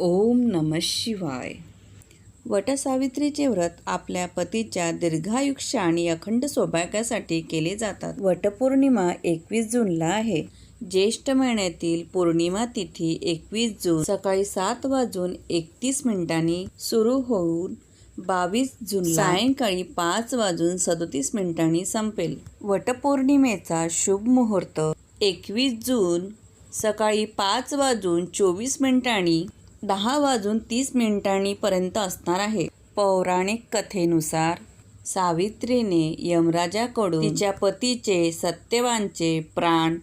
ओम नम शिवाय. वटसावित्रीचे व्रत आपल्या पतीच्या दीर्घायुष्य आणि अखंड सौभाग्यासाठी केले जातात. वटपौर्णिमा एकवीस जूनला आहे. ज्येष्ठ महिन्यातील पौर्णिमा तिथी एकवीस जून सकाळी सात वाजून एकतीस मिनिटांनी सुरू होऊन बावीस जून सायंकाळी पाच वाजून सदोतीस मिनिटांनी संपेल. वटपौर्णिमेचा शुभ मुहूर्त एकवीस जून सकाळी पाच वाजून चोवीस मिनिटांनी दहा वाजून तीस मिनिटांनीपर्यंत असणार आहे. पौराणिक कथेनुसार सावित्रीने यमराजाकडून तिच्या पतीचे सत्यवानचे प्राण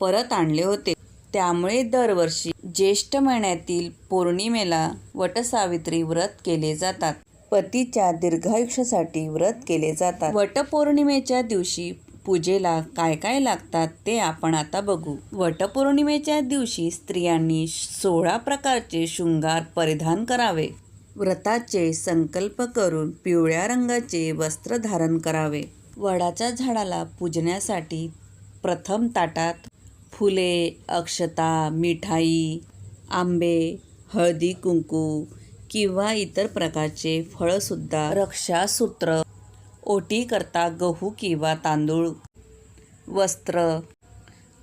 परत आणले होते. त्यामुळे दरवर्षी ज्येष्ठ महिन्यातील पौर्णिमेला वटसावित्री व्रत केले जातात. पतीच्या दीर्घायुष्यासाठी व्रत केले जातात. वटपौर्णिमेच्या दिवशी पूजेला काय काय लागतात ते आपण आता बघू. वटपौर्णिमेच्या दिवशी स्त्रियांनी सोळा प्रकारचे शृंगार परिधान करावे. व्रताचे संकल्प करून पिवळ्या रंगाचे वस्त्र धारण करावे. वडाच्या झाडाला पूजण्यासाठी प्रथम ताटात फुले अक्षता मिठाई आंबे हळदी कुंकू किंवा इतर प्रकारचे फळंसुद्धा रक्षासूत्र ओटीकरता गहू किंवा तांदूळ. वस्त्र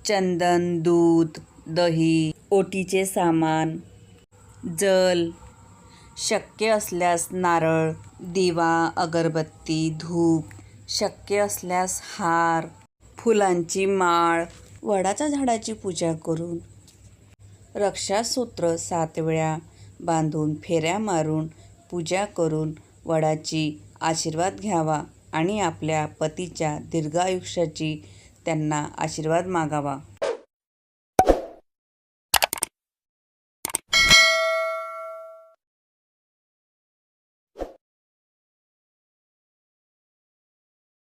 चंदन दूध दही ओटीचे सामान जल. शक्य असल्यास नारळ दिवा अगरबत्ती धूप. शक्य असल्यास हार फुलांची माळ वडाच्या झाडाची पूजा करून. रक्षासूत्र सात वेळा बांधून फेऱ्या मारून पूजा करून वडाची आशीर्वाद घ्यावा आणि आपल्या पतीच्या दीर्घायुष्याची त्यांना आशीर्वाद मागावा.